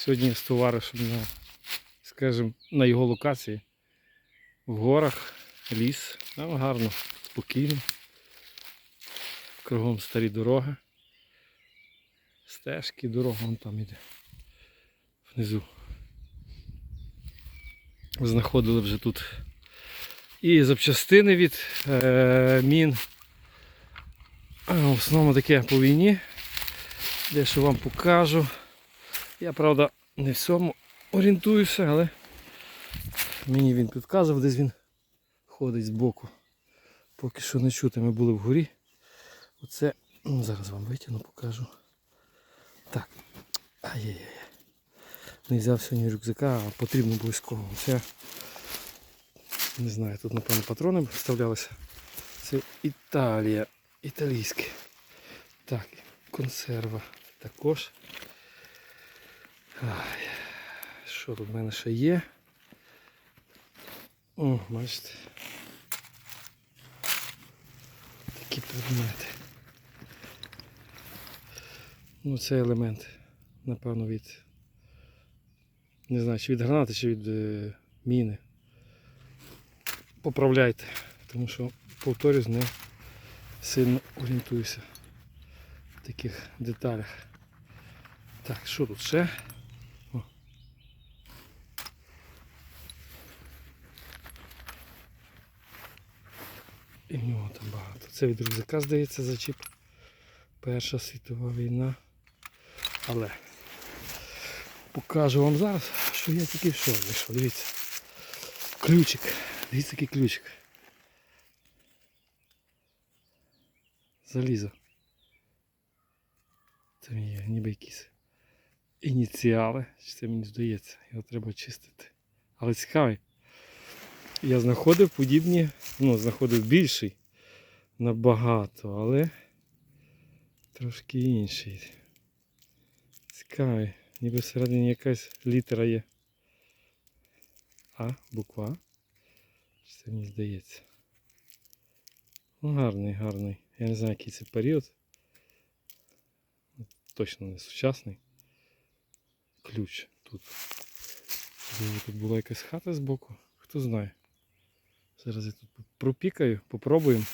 Сьогодні з товаришем на, скажімо, на його локації. В горах, ліс. Там гарно, спокійно. Кругом старі дороги. Стежки, дорога вон там іде. Внизу. Знаходили вже тут і запчастини від е, мін. В основному таке по війні. Дещо вам покажу. Я, правда, не в цьому орієнтуюся, але мені він підказував, десь він ходить збоку. Поки що не чути, ми були вгорі. Оце ну, зараз вам витягну, покажу. Так. Ай-яй-яй. Не взяв сьогодні рюкзака, а потрібно обов'язково. Це не знаю, тут напевно патрони вставлялися. Це Італія. Італійське. Так, консерва також. Ай, що тут в мене ще є? О, бачите. Такі предмети. Ну, це елемент, напевно, від. Не знаю, чи від гранати, чи від е, міни. Поправляйте, тому що, повторюсь, не сильно орієнтуюся в таких деталях. Так, що тут ще? І в нього там багато. Це від рюкзака, здається, зачіп. Перша світова війна. Але покажу вам зараз, що я тільки що знайшов. Дивіться. Ключик. Дивіться, який ключик. Залізо. Це є ніби якісь ініціали. Чи це мені здається, його треба чистити. Але цікавий. Я знаходив подібні, ну, знаходив більший набагато, але трошки інший. Цікавий. Ніби всередині якась літера є. А, буква. Чи Це мені здається. Ну, гарний, гарний. Я не знаю, який це період. Точно не сучасний. Ключ тут. Тут була якась хата збоку. Хто знає. Зараз я тут пропікаю, попробуємо.